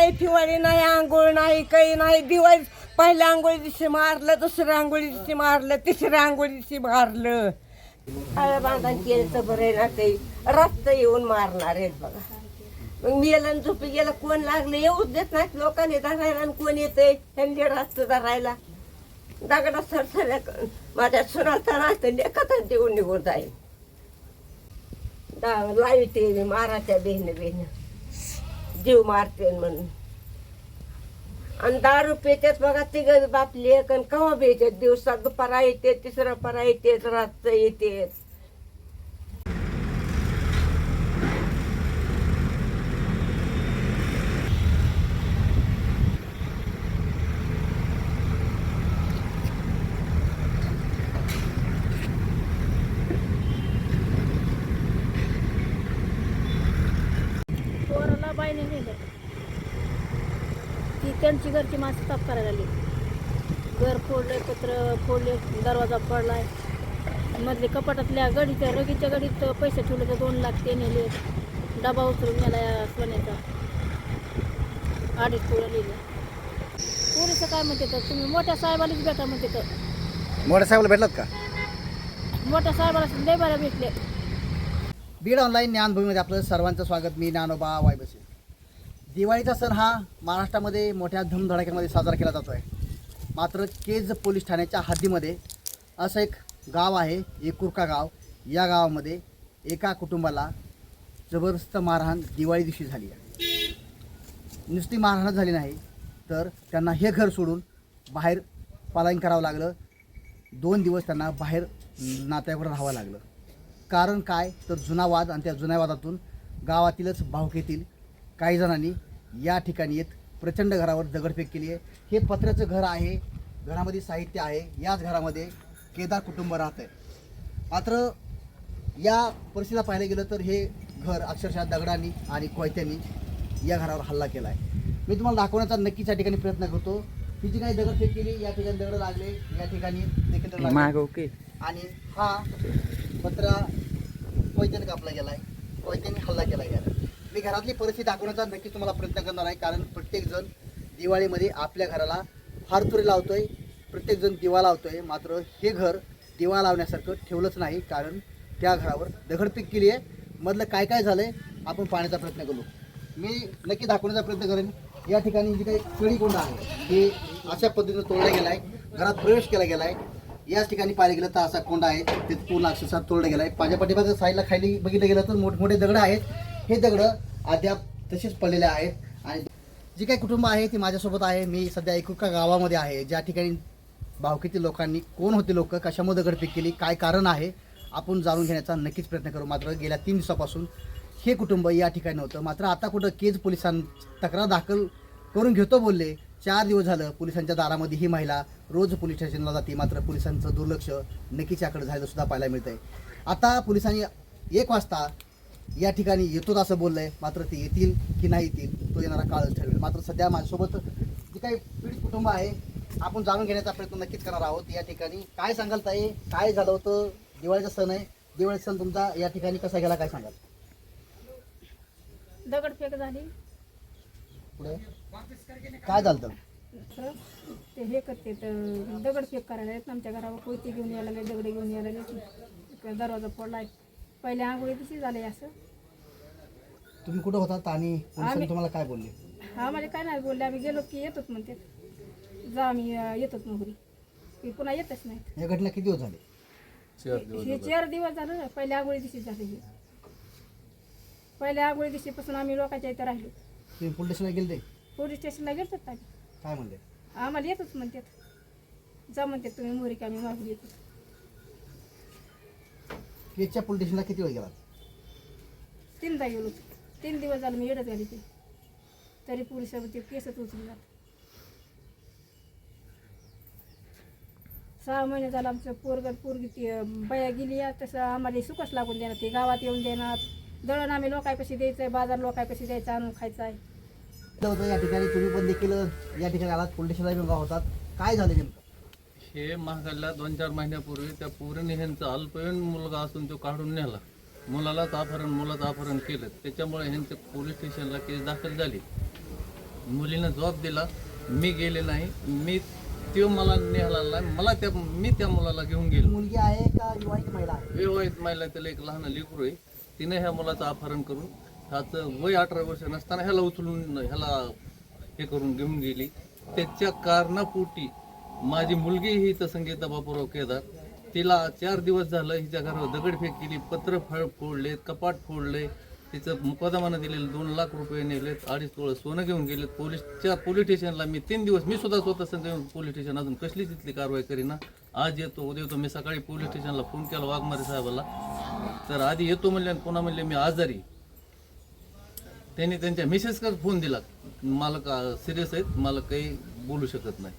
नाही फिवाळी नाही आंघोळ नाही काही नाही. दिवाळी पहिल्या आंघोळी दिवशी मारलं दुसऱ्या आंघोळी दिवशी मारलं तिसऱ्या आंघोळी दिवशी मारलं. काय बांधण केलं तर बरं आहे ना ते? रक्त येऊन मारणार आहेत बघा. मग मी याला आणि झोपी गेला कोण लागलं? येऊच देत नाहीत लोकांनी धरायला आणि कोण येते त्यांनी रस्त धरायला. दगडा सरसऱ्या माझ्या सुनाचा ना तर देऊन निघून जाईल. दा- लाविते माराच्या बेहन बेहन जीव मारते म्हणून. आणि दारू पेतात बघा तिघ बापले आणि कवा भेटत दिवसात दुपारा येते तिसरा परा येते रात्र येते. बाईने नेलं ती त्यांची घरची माणसं ताप करायला लागली घर फोडले पत्र फोडले दरवाजा पडलाय मधले कपाटातल्या गडीच्या रगीच्या गडीत पैसे ठेवले तर दोन लाख ते नेले. डबा उचलून नेला या सोन्याचा. अडीच पोरं लिहिले. पोरीचं काय म्हणते तर तुम्ही मोठ्या साहेबालाच भेटा म्हणते तर. मोठ्या साहेबाला भेटलात का? मोठ्या साहेबाला लय बऱ्या भेटले बीड ऑनलाईन ज्ञानभूमीमध्ये आपलं सर्वांचं स्वागत. मी ज्ञानोबा वायबसे. दिवाळीचा सण हा महाराष्ट्रामध्ये मोठ्या धूमधडाक्यामध्ये साजरा केला जातो आहे मात्र केज पोलीस ठाण्याच्या हद्दीमध्ये असं एक गाव आहे एकुरका गाव. या गावामध्ये एका कुटुंबाला जबरदस्त मारहाण दिवाळी दिवशी झाली आहे. नुसती मारहाणच झाली नाही तर त्यांना हे घर सोडून बाहेर पलायन करावं लागलं. दोन दिवस त्यांना बाहेर नात्यावर राहावं लागलं. कारण काय? तर जुना वाद आणि त्या जुन्या वादातून गावातीलच भावकीतील काही जणांनी या ठिकाणी येत प्रचंड घरावर दगडफेक केली आहे. हे पत्र्याचं घर आहे घरामध्ये साहित्य आहे याच घरामध्ये केदार कुटुंब राहत आहे. मात्र या परिस्थितीला पाहायला गेलं तर हे घर अक्षरशः दगडांनी आणि कोयत्यांनी या घरावर हल्ला केला आहे. मी तुम्हाला दाखवण्याचा नक्कीच या ठिकाणी प्रयत्न करतो. ही जी काही दगडफेक केली या ठिकाणी दगड लागले या ठिकाणी देखील. आणि हा पत्रा कोयत्याने कापला गेलाय कोयत्याने हल्ला केला गेला मी घरातली परिस्थिती दाखवण्याचा नक्की तुम्हाला प्रयत्न करणार आहे. कारण प्रत्येकजण दिवाळीमध्ये आपल्या घराला हारतुरी लावतोय प्रत्येकजण दिवा लावतोय. मात्र हे घर दिवा लावण्यासारखं ठेवलंच नाही. कारण त्या घरावर दगडपीक केली आहे. मधलं काय काय झालं आहे आपण पाहण्याचा प्रयत्न करू. मी नक्की दाखवण्याचा प्रयत्न करेन. या ठिकाणी जी काही कळी कोंड आहे हे अशा पद्धतीनं तोडला आहे घरात प्रवेश केला गेला आहे याच ठिकाणी पाहिलं गेलं तर असा कोंडा आहे. ते पूर्ण अक्षरशः तोडला गेला आहे माझ्या पाठीमागच्या साईडला खाली बघितलं गेलं तर मोठमोठे दगड आहेत. हे दगड अद्याप तसेच पडलेले आहेत. आणि जे काही कुटुंब आहे ती माझ्यासोबत आहे. मी सध्या एकुका गावामध्ये आहे. ज्या ठिकाणी भावकीतील लोकांनी कोण होते लोक कशामुळे दगडफेक केली काय कारण आहे आपण जाणून घेण्याचा नक्कीच प्रयत्न करू. मात्र गेल्या तीन दिवसापासून हे कुटुंब या ठिकाणी होतं मात्र आता कुठं केज पोलिसां तक्रार दाखल करून घेतो बोलले चार दिवस झालं पोलिसांच्या दारामध्ये ही महिला रोज पोलीस स्टेशनला जाते. मात्र पोलिसांचं दुर्लक्ष नक्कीच याकडे झालेलं सुद्धा पाहायला मिळतंय. आता पोलिसांनी एक वाजता या ठिकाणी येतोच असं बोललंय. मात्र ते येतील की नाही येतील तो येणारा काळच ठरवेल मात्र सध्या माझ्यासोबत जे काही पीडित कुटुंब आहे आपण जाणून घेण्याचा प्रयत्न नक्कीच करणार आहोत. या ठिकाणी काय सांगाल ताई? काय झालं होतं? दिवाळीचा सण आहे. दिवाळीचा सण तुमचा या ठिकाणी कसा गेला? काय सांगाल? दगडफेक झाली. पुढे? काय झालं ते हे करते तर दगडफेक करायला आमच्या घरावर कोयती घेऊन यायला दगड घेऊन यायला दरवाजा पडलाय पहिले आंघोळी तशी झाले असं. तुम्ही कुठं होतात आणि पोलिसांनी आम्ही- तुम्हाला काय बोलले? हा म्हणजे काय नाही बोलले. आम्ही गेलो की येतोच म्हणते. जा आम्ही अं, येतोच मोहरी की पुन्हा येतच नाही. या घटना किती दिवस झाले? हे चार दिवस झालं ना. पहिल्या आंघोळी दिवशी झाले हे. पहिल्या आंघोळी दिवशीपासून आम्ही लोकांच्या इथं राहिलो. तुम्ही पोलीस स्टेशनला गेले पोलीस स्टेशनला गेलो आम्ही. काय म्हणले? आम्हाला येतच म्हणतात जा म्हणतात तुम्ही मोहरी की आम्ही मागून येतो. केजच्या पोलीस स्टेशनला किती वेळ गेला तीनदा गेलो तीन दिवस झाले मी येडत झाली ते तरी पोलीस ते केसच उचलून जात सहा महिने झालं आमचं पोरग पोरगी ती अं, बाया गेली आहे, तसं आम्हाला सुखच लागून देणार. ते गावात येऊन देणार. दळण आम्ही लोकांपाशी द्यायचं आहे बाजार लोकांपाशी द्यायचं आणून खायचं आहे होतं या ठिकाणी तुम्ही पण देखील या ठिकाणी आलात. पोलीस स्टेशनला होतात. काय झालं नेमकं? हे महागाला दोन चार महिन्यापूर्वी त्या पोरीने ह्यांचा अल्पवयीन मुलगा असून तो काढून नेला. मुलालाच अपहरण मुलाचं अपहरण केलं. त्याच्यामुळे ह्यांचं पोलीस स्टेशनला केस दाखल झाली. मुलीनं जबाब दिला मी गेले नाही. मी तो मला न्यायला नाही मला त्या मी त्या मुलाला घेऊन गेलो. मुलगी आहे का विवाहित महिला विवाहित महिला त्याला एक लहान लेकरू आहे. तिने ह्या मुलाचं अपहरण करून ह्याचं वय अठरा वर्ष नसताना ह्याला उचलून ह्याला हे करून घेऊन गेली. त्याच्या कारणापोटी माझी मुलगी ही इथं संगीता बापूराव केदार. तिला चार दिवस झालं हिच्या घरावर दगडफेक केली पत्र फळ फोडले कपाट फोडले. तिचं मुकदमानं दिलेले दोन लाख रुपये नेलेत अडीच तोळं सोनं घेऊन गेलेत. पोलीसच्या पोलीस स्टेशनला मी तीन दिवस मी सुद्धा स्वतः संघ येऊन पोलीस स्टेशन अजून कसली तिथली कारवाई करीना. आज येतो उद्या येतो. मी सकाळी पोलीस स्टेशनला फोन केला वाघमारे साहेबाला. तर आधी येतो म्हणले आणि पुन्हा म्हणले मी आजारी त्यांनी त्यांच्या मिसेसकडे फोन दिला. मला का सिरियस आहेत. मला काही बोलू शकत नाही.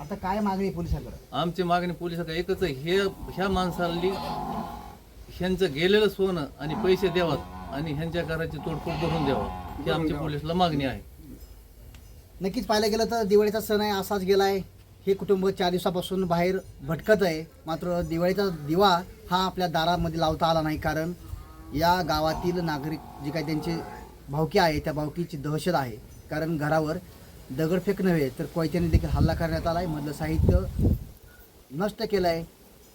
आता काय मागणी पोलिसांकडे? आमची मागणी पोलिसाकडे एकच आहे हे ह्या माणसाली ह्यांचं गेलेलं सोनं आणि पैसे द्यावात आणि ह्यांच्या घराची तोडफोड करून द्यावं ही आमची पोलिसला मागणी आहे. नक्कीच पाहायला गेलं तर दिवाळीचा सण आहे असाच गेला आहे हे कुटुंब चार दिवसापासून बाहेर भटकत आहे. मात्र दिवाळीचा दिवा हा आपल्या दारामध्ये लावता आला नाही कारण या गावातील नागरिक जे काही त्यांचे भावकी आहे त्या भावकीची दहशत आहे. कारण घरावर दगडफेक नव्हे तर कोयत्याने देखील हल्ला करण्यात आला आहे मधलं साहित्य नष्ट केलं आहे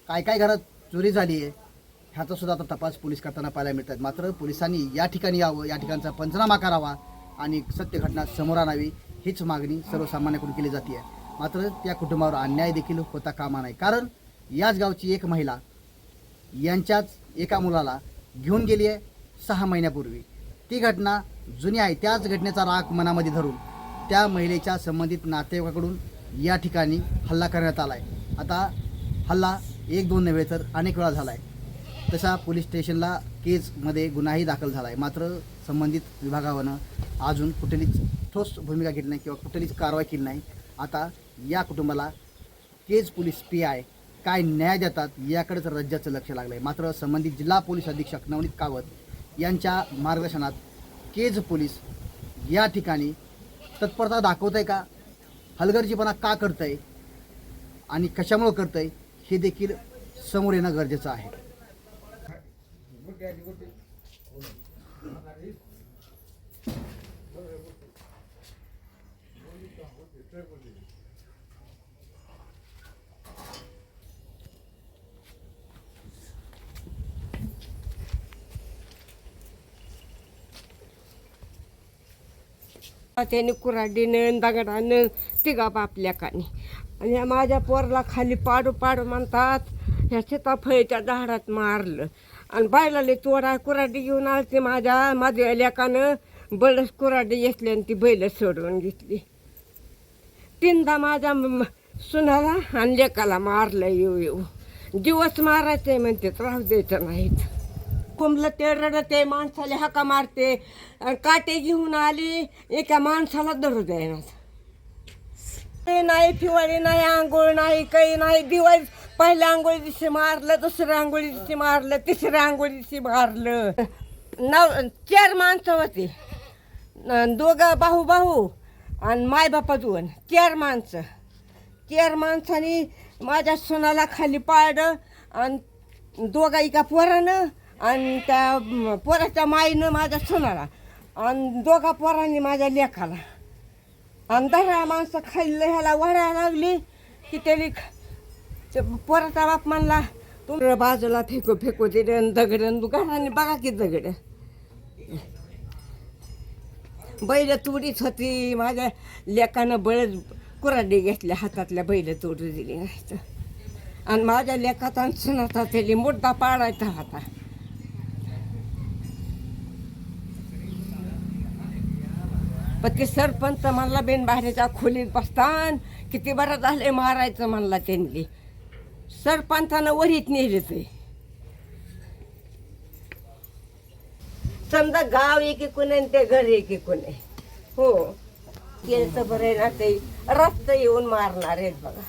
काय काय घरात चोरी झाली आहे ह्याचासुद्धा आता तपास पोलीस करताना पाहायला मिळतात. मात्र पोलिसांनी या ठिकाणी यावं या ठिकाणचा पंचनामा करावा आणि सत्य घटना समोर आणावी हीच मागणी सर्वसामान्याकडून केली जाते आहे मात्र त्या कुटुंबावर अन्याय देखील होता कामा नाही कारण याच गावची एक महिला यांच्याच एका मुलाला घेऊन गेली आहे सहा महिन्यापूर्वी. ती घटना जुनी आहे. त्याच घटनेचा राग मनामध्ये धरून त्या महिलेच्या संबंधित नातेवाईकाकडून या ठिकाणी हल्ला करण्यात आला आहे आता हल्ला एक दोन नव्हे तर अनेक वेळा झाला आहे तसा पोलीस स्टेशनला केसमध्ये गुन्हाही दाखल झाला आहे मात्र संबंधित विभागानं अजून कुठलीच ठोस भूमिका घेतली नाही किंवा कुठलीच कारवाई केली नाही. आता या कुटुंबाला केज पोलीस पी आय काय न्याय देतात याकडेच राज्याचं लक्ष लागलं आहे मात्र संबंधित जिल्हा पोलीस अधीक्षक नवनीत कावत यांच्या मार्गदर्शनात केज पोलीस या ठिकाणी तत्परता दाखवत आहे का? हलगर्जीपणा का करत आहे आणि कशामुळं करत आहे हे देखील समोर येणं गरजेचं आहे. त्याने कुऱ्हाडीनं दगडानं तिघा बापल्या कानी आणि माझ्या पोरला खाली पाडू पाडू म्हणतात ह्या सीताफळीच्या झाडात मारलं. आणि बायलाले तोडा कुऱ्हाडी घेऊन आलते माझ्या माझ्या लेकानं. बळच कुऱ्हाडी घेतली आणि ती बैल सोडवून घेतली. तीनदा माझ्या सुनाला आणि लेकाला मारलं येऊ येऊ. दिवस मारायचे म्हणते राहू द्यायचं नाहीत. कुंभलं ते रडते माणसाला हाका मारते. आणि काटे घेऊन आली एका माणसाला दरू द्यायना ते नाही पिवळी नाही आंघोळ नाही काही नाही दिवाळी. पहिल्या आंघोळी दिवशी मारलं दुसऱ्या आंघोळी दिवशी मारलं तिसऱ्या आंघोळी दिवशी मारलं. नव चार माणसं होती. दोघं भाऊ भाऊ आणि मायबापा दोन. चार माणसं. चार माणसाने माझ्या सोनाला खाली पाडलं आणि दोघा एका पोरानं आणि त्या पोराच्या माईनं माझ्या सुनाला आणि दोघा पोरांनी माझ्या लेखाला. आणि दहा माणसं खाल्लं ह्याला वरायला लागली की त्याने पोराचा बाप म्हणला तुम्ही बाजूला फेकू फेकू दिलं दगड घराने बघा की दगड. बैल तुडीच होती. माझ्या लेकानं बळच कुराडी घेतल्या हातातल्या बैल तोडू दिली नाही तर. आणि माझ्या लेखात आणि सुनाचा त्याला मोठा पाडायचा होता. पण ते सरपंच म्हणला बेन बाहेरच्या खोलीत बसतान. किती बरं झाले मारायचं म्हणला त्यांनी. सरपंचानं वरीत नेले ते. समजा गाव एकी आणि ते घर एकी कोणी हो. केलं बरं आहे ना ते. रस्ता येऊन मारणार आहेत बघा.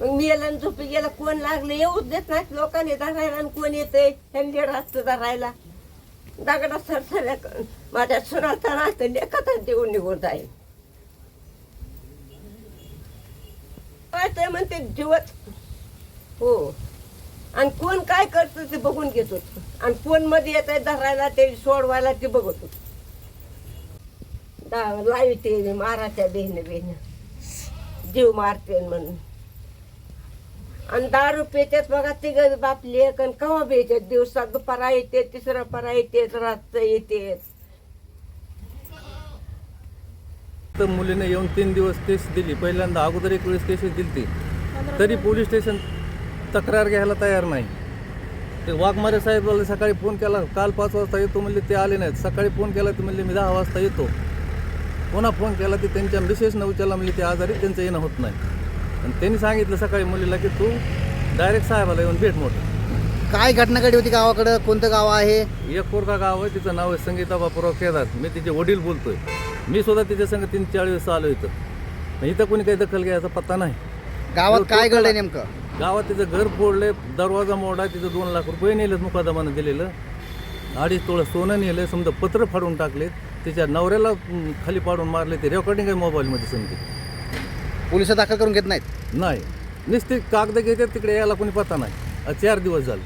मग मी याला झोपी गेला कोण लागले? येऊच देत नाहीत लोकांनी धरायला आणि कोण येते त्यांनी रस्ता धरायला. दगडा सरसऱ्या माझ्या सुनाचा नातं लेखातच देऊन निघून जाईल. काय ते म्हणते जीवच. हो. आणि कोण काय करतं ते बघून घेत होत. आणि कोणमध्ये येत आहे धरायला ते सोडवायला ते बघत होत. दा- मारा त्या बेन बेन जीव मारते म्हणून. आणि दारू पेतात बघा तिघ बापले आणि कवा बेतात दिवसात दुपारा येते तिसरा परा येते रात्र येते. तर मुलीने येऊन तीन दिवस केस दिली. पहिल्यांदा अगोदर एक वेळेस केस दिली ती. तरी पोलीस स्टेशन तक्रार घ्यायला तयार नाही. ते वाघमारे साहेब सकाळी फोन केला. काल पाच वाजता येतो म्हणले ते आले नाहीत. सकाळी फोन केला ते म्हणले मी दहा वाजता येतो. पुन्हा फोन केला ते त्यांच्या मिसेसनं उचलला म्हणले ते आजारी त्यांचं येणं होत नाही. आणि त्यांनी सांगितलं सकाळी मुलीला की तू डायरेक्ट साहेबाला येऊन भेट मोठं. काय घटना घडली होती गावाकडं? कोणतं गाव आहे? एक कोरका गाव आहे तिचं नाव आहे संगीता बापूराव केदार. मी तिचे वडील बोलतोय. मी सुद्धा तिच्या संग तीन चार वेळेस आलो इथं. इथं कोणी काही दखल घ्यायचा पत्ता नाही. गावात काय घडलंय नेमकं? गावात तिचं घर फोडलंय दरवाजा मोडा तिचं दोन लाख रुपये नेलं मुकादमानं दिलेलं. अडीच तोळं सोनं नेलं समजा पत्र फाडून टाकले तिच्या नवऱ्याला खाली पाडून मारले ते रेकॉर्डिंग आहे मोबाईलमध्ये समजे पोलीस दाखल करून घेत नाहीत. नाही. नुसते कागद घेतात तिकडे यायला कोणी पत्ता नाही. आज चार दिवस झाले.